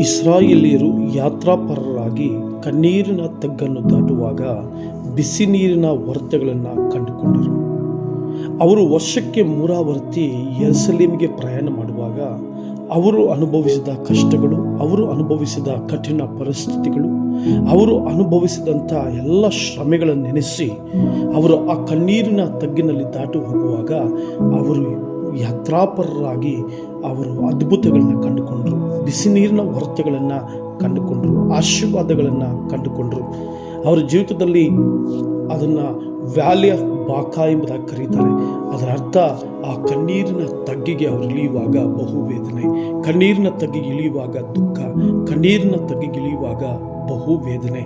ಇಸ್ರಾಯೇಲಿಯರು ಯಾತ್ರಾಪರರಾಗಿ ಕಣ್ಣೀರಿನ ತಗ್ಗನ್ನು ದಾಟುವಾಗ ಬಿಸಿ ನೀರಿನ ಹೊರತೆಗಳನ್ನು ಕಂಡುಕೊಂಡರು. ಅವರು ವರ್ಷಕ್ಕೆ ಮೂರಾವರ್ತಿ ಎರ್ಸಲೀಮ್ಗೆ ಪ್ರಯಾಣ ಮಾಡುವಾಗ ಅವರು ಅನುಭವಿಸಿದ ಕಷ್ಟಗಳು, ಅವರು ಅನುಭವಿಸಿದ ಕಠಿಣ ಪರಿಸ್ಥಿತಿಗಳು, ಅವರು ಅನುಭವಿಸಿದಂಥ ಎಲ್ಲ ಶ್ರಮೆಗಳನ್ನು ನೆನೆಸಿ ಅವರು ಆ ಕಣ್ಣೀರಿನ ತಗ್ಗಿನಲ್ಲಿ ದಾಟು ಹೋಗುವಾಗ ಅವರು ಯಾತ್ರಾಪರರಾಗಿ ಅವರು ಅದ್ಭುತಗಳನ್ನು ಕಂಡುಕೊಂಡರು. ಬಿಸಿ ನೀರಿನ ಹೊರತೆಗಳನ್ನು ಕಂಡುಕೊಂಡರು, ಆಶೀರ್ವಾದಗಳನ್ನು ಕಂಡುಕೊಂಡರು. ಅವರ ಜೀವಿತದಲ್ಲಿ ಅದನ್ನು ವ್ಯಾಲಿ ಆಫ್ ಬಾಕಾ ಎಂಬುದಾಗಿ ಕರೀತಾರೆ. ಅದರ ಅರ್ಥ, ಆ ಕಣ್ಣೀರಿನ ತಗ್ಗಿಗೆ ಅವರು ಇಳಿಯುವಾಗ ಬಹು ವೇದನೆ ಕಣ್ಣೀರಿನ ತಗ್ಗಿಗೆ ಇಳಿಯುವಾಗ ದುಃಖ. ಕಣ್ಣೀರಿನ ತಗ್ಗಿಗೆ ಇಳಿಯುವಾಗ ಬಹುವೇದನೆ.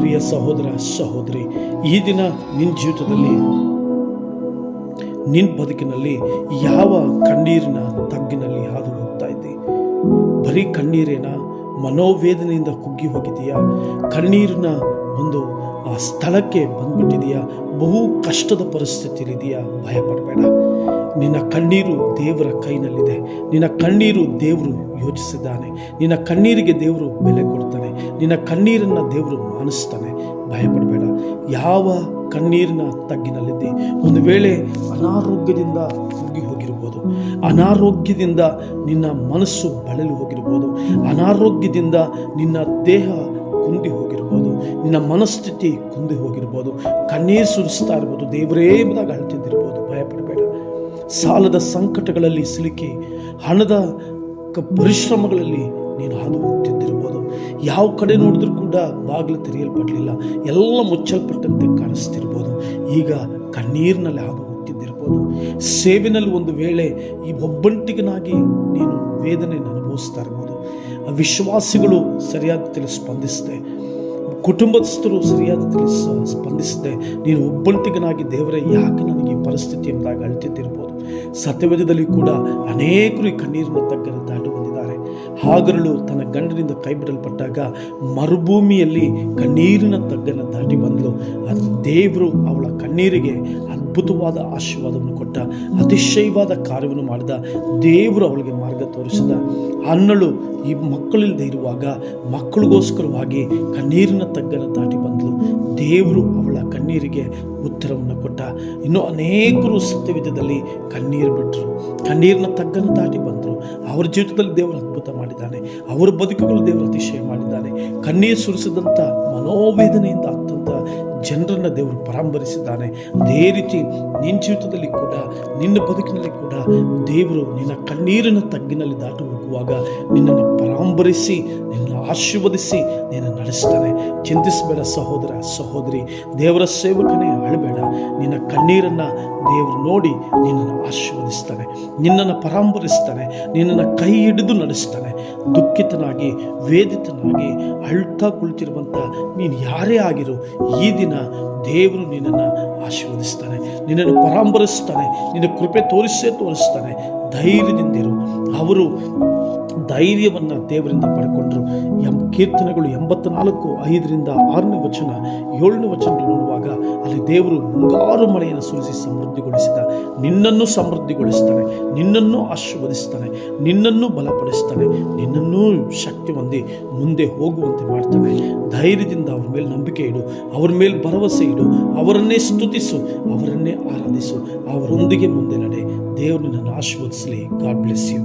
ಪ್ರಿಯ ಸಹೋದರ, ಸಹೋದರಿ, ಈ ದಿನ ನಿನ್ನ ಜೀವಿತದಲ್ಲಿ ನಿನ್ನ ಬದುಕಿನಲ್ಲಿ ಯಾವ ಕಣ್ಣೀರಿನ ತಗ್ಗಿನಲ್ಲಿ ಬರೀ ಕಣ್ಣೀರೇನ? ಮನೋವೇದನೆಯಿಂದ ಕುಗ್ಗಿ ಹೋಗಿದೆಯಾ ಕಣ್ಣೀರಿನ ಒಂದು ಆ ಸ್ಥಳಕ್ಕೆ ಬಂದ್ಬಿಟ್ಟಿದೆಯಾ ಬಹು ಕಷ್ಟದ ಪರಿಸ್ಥಿತಿಯಲ್ಲಿದೆಯಾ ಭಯಪಡಬೇಡ. ನಿನ್ನ ಕಣ್ಣೀರು ದೇವರ ಕೈನಲ್ಲಿದೆ. ನಿನ್ನ ಕಣ್ಣೀರು ದೇವರು ಯೋಚಿಸಿದ್ದಾನೆ. ನಿನ್ನ ಕಣ್ಣೀರಿಗೆ ದೇವರು ಬೆಲೆ ಕೊಡ್ತಾನೆ. ನಿನ್ನ ಕಣ್ಣೀರನ್ನು ದೇವರು ಮಾನಿಸ್ತಾನೆ. ಭಯಪಡಬೇಡ. ಯಾವ ಕಣ್ಣೀರಿನ ತಗ್ಗಿನಲ್ಲಿದ್ದೆ? ಒಂದು ವೇಳೆ ಅನಾರೋಗ್ಯದಿಂದ ಹೋಗಿ ಹೋಗಿರ್ಬೋದು ಅನಾರೋಗ್ಯದಿಂದ ನಿನ್ನ ಮನಸ್ಸು ಬಳಲಿ ಹೋಗಿರ್ಬೋದು ಅನಾರೋಗ್ಯದಿಂದ ನಿನ್ನ ದೇಹ ಕುಂದಿ ಹೋಗಿರ್ಬೋದು ನಿನ್ನ ಮನಸ್ಥಿತಿ ಕುಂದಿ ಹೋಗಿರ್ಬೋದು ಕಣ್ಣೀರು ಸುರಿಸ್ತಾ ಇರ್ಬೋದು ದೇವರೇ ಎಂಬುದಾಗಿ ಅಳ್ತಿದ್ದಿರ್ಬೋದು ಭಯಪಡಬೇಡ. ಸಾಲದ ಸಂಕಟಗಳಲ್ಲಿ ಸಿಲುಕಿ, ಹಣದ ಕ ಪರಿಶ್ರಮಗಳಲ್ಲಿ ನೀನು ಹಾದು ಹೋಗ್ತಿದ್ದಿರ್ಬೋದು ಯಾವ ಕಡೆ ನೋಡಿದ್ರೂ ಕೂಡ ಬಾಗಿಲು ತೆರೆಯಲ್ಪಡಲಿಲ್ಲ. ಎಲ್ಲ ಮುಚ್ಚಲ್ಪಟ್ಟಂತೆ ಕಾಣಿಸ್ತಿರ್ಬೋದು ಈಗ ಕಣ್ಣೀರಿನಲ್ಲಿ ಹಾದು ಹೋಗ್ತಿದ್ದಿರ್ಬೋದು ಸೇವಿನಲ್ಲಿ ಒಂದು ವೇಳೆ ಈ ಒಬ್ಬಂಟಿಗನಾಗಿ ನೀನು ವೇದನೆಯನ್ನು ಅನುಭವಿಸ್ತಾ ಇರ್ಬೋದು. ಆ ವಿಶ್ವಾಸಿಗಳು ಸರಿಯಾದ ತಿಳಿ ಸ್ಪಂದಿಸದೆ. ಕುಟುಂಬಸ್ಥರು ಸರಿಯಾದ ತಿಳಿ ಸ್ಪಂದಿಸಿದೆ. ನೀನು ಒಬ್ಬಂಟಿಗನಾಗಿ ದೇವರೇ, ಯಾಕೆ ನನಗೆ ಈ ಪರಿಸ್ಥಿತಿ ಎಂಬುದಾಗಿ ಅಳ್ತಿದ್ದಿರ್ಬೋದು? ಸತ್ಯವೇದದಲ್ಲಿ ಕೂಡ ಅನೇಕರು ಈ ಕಣ್ಣೀರಿನ ತಗ್ಗನ್ನು ದಾಟು ಬಂದಿದ್ದಾರೆ. ಹಾಗರಳು ತನ್ನ ಗಂಡನಿಂದ ಕೈ ಬಿಡಲ್ಪಟ್ಟಾಗ ಮರುಭೂಮಿಯಲ್ಲಿ ಕಣ್ಣೀರಿನ ತಗ್ಗನ್ನು ದಾಟಿ ಬಂದಳು ಆದರೆ ದೇವರು ಅವಳ ಕಣ್ಣೀರಿಗೆ ಅದ್ಭುತವಾದ ಆಶೀರ್ವಾದವನ್ನು ಕೊಟ್ಟ, ಅತಿಶಯವಾದ ಕಾರ್ಯವನ್ನು ಮಾಡಿದ ದೇವರು ಅವಳಿಗೆ ಮಾರ್ಗ ತೋರಿಸಿದ. ಅನ್ನಳು ಈ ಮಕ್ಕಳಿಲ್ಲದೆ ಇರುವಾಗ ಮಕ್ಕಳಿಗೋಸ್ಕರವಾಗಿ ಕಣ್ಣೀರಿನ ತಗ್ಗನ ದಾಟಿ ಬಂದಳು. ದೇವರು ಅವಳ ಕಣ್ಣೀರಿಗೆ ಉತ್ತರವನ್ನು ಕೊಟ್ಟ. ಇನ್ನೂ ಅನೇಕರು ಸತ್ಯವಿಧದಲ್ಲಿ ಕಣ್ಣೀರು ಬಿಟ್ಟರು. ಕಣ್ಣೀರಿನ ತಗ್ಗನ್ನು ದಾಟಿ ಬಂದರು. ಅವರ ಜೀವಿತದಲ್ಲಿ ದೇವರು ಅದ್ಭುತ ಮಾಡಿದ್ದಾನೆ. ಅವರ ಬದುಕುಗಳು ದೇವರು ಅತಿಶಯ ಮಾಡಿದ್ದಾನೆ. ಕಣ್ಣೀರು ಸುರಿಸಿದಂಥ ಮನೋವೇದನೆಯಿಂದ ಅತ್ತಂತ ಜನರನ್ನು ದೇವರು ಪರಾಂಬರಿಸಿದ್ದಾನೆ. ಅದೇ ರೀತಿ ನಿನ್ನ ಜೀವಿತದಲ್ಲಿ ಕೂಡ, ನಿನ್ನ ಬದುಕಿನಲ್ಲಿ ಕೂಡ ದೇವರು ನಿನ್ನ ಕಣ್ಣೀರಿನ ತಗ್ಗಿನಲ್ಲಿ ದಾಟು ಹೋಗುವಾಗ ನಿನ್ನನ್ನು ಪರಾಂಬರಿಸಿ ನಿನ್ನ ಆಶೀರ್ವದಿಸಿ ನಿನ್ನ ನಡೆಸ್ತಾನೆ. ಚಿಂತಿಸಬೇಡ ಸಹೋದರ, ಸಹೋದರಿ, ದೇವರ ಸೇವಕನೇ ಅಳಬೇಡ. ನಿನ್ನ ಕಣ್ಣೀರನ್ನು ದೇವರು ನೋಡಿ ನಿನ್ನನ್ನು ಆಶೀರ್ವದಿಸ್ತಾನೆ. ನಿನ್ನನ್ನು ಪರಾಂಬರಿಸ್ತಾನೆ. ನಿನ್ನನ್ನು ಕೈ ಹಿಡಿದು ನಡೆಸ್ತಾನೆ. ದುಃಖಿತನಾಗಿ, ವೇದಿತನಾಗಿ, ಅಳ್ತಾ ಕುಳಿತಿರುವಂಥ ನೀನು ಯಾರೇ ಆಗಿರು, ಈ ದಿನ ದೇವರು ನಿನ್ನನ್ನು ಆಶೀರ್ವದಿಸ್ತಾನೆ, ನಿನ್ನನ್ನು ಪರಾಂಬರಿಸ್ತಾನೆ, ನಿನ್ನ ಕೃಪೆ ತೋರಿಸೇ ತೋರಿಸ್ತಾನೆ. ಧೈರ್ಯದಿಂದಿರು ಅವರು ಧೈರ್ಯವನ್ನು ದೇವರಿಂದ ಪಡ್ಕೊಂಡ್ರು. ಎಂ ಕೀರ್ತನೆಗಳು ಎಂಬತ್ನಾಲ್ಕು, ಐದರಿಂದ ಆರನೇ ವಚನ, ಏಳನೇ ವಚನ ನೋಡುವಾಗ ದೇವರು ಮುಂಗಾರು ಮಳೆಯನ್ನು ಸುರಿಸಿ ಸಮೃದ್ಧಿಗೊಳಿಸಿದ. ನಿನ್ನನ್ನು ಸಮೃದ್ಧಿಗೊಳಿಸ್ತಾನೆ, ನಿನ್ನನ್ನು ಆಶೀರ್ವದಿಸ್ತಾನೆ, ನಿನ್ನನ್ನು ಬಲಪಡಿಸ್ತಾನೆ, ನಿನ್ನನ್ನೂ ಶಕ್ತಿ ಹೊಂದಿ ಮುಂದೆ ಹೋಗುವಂತೆ ಮಾಡ್ತಾನೆ. ಧೈರ್ಯದಿಂದ ಅವ್ರ ಮೇಲೆ ನಂಬಿಕೆ ಇಡು, ಅವ್ರ ಮೇಲೆ ಭರವಸೆ ಇಡು, ಅವರನ್ನೇ ಸ್ತುತಿಸು, ಅವರನ್ನೇ ಆರಾಧಿಸು, ಅವರೊಂದಿಗೆ ಮುಂದೆ ನಡೆ. ದೇವರು ನಿನ್ನನ್ನು ಆಶೀರ್ವದಿಸಲಿ. God bless you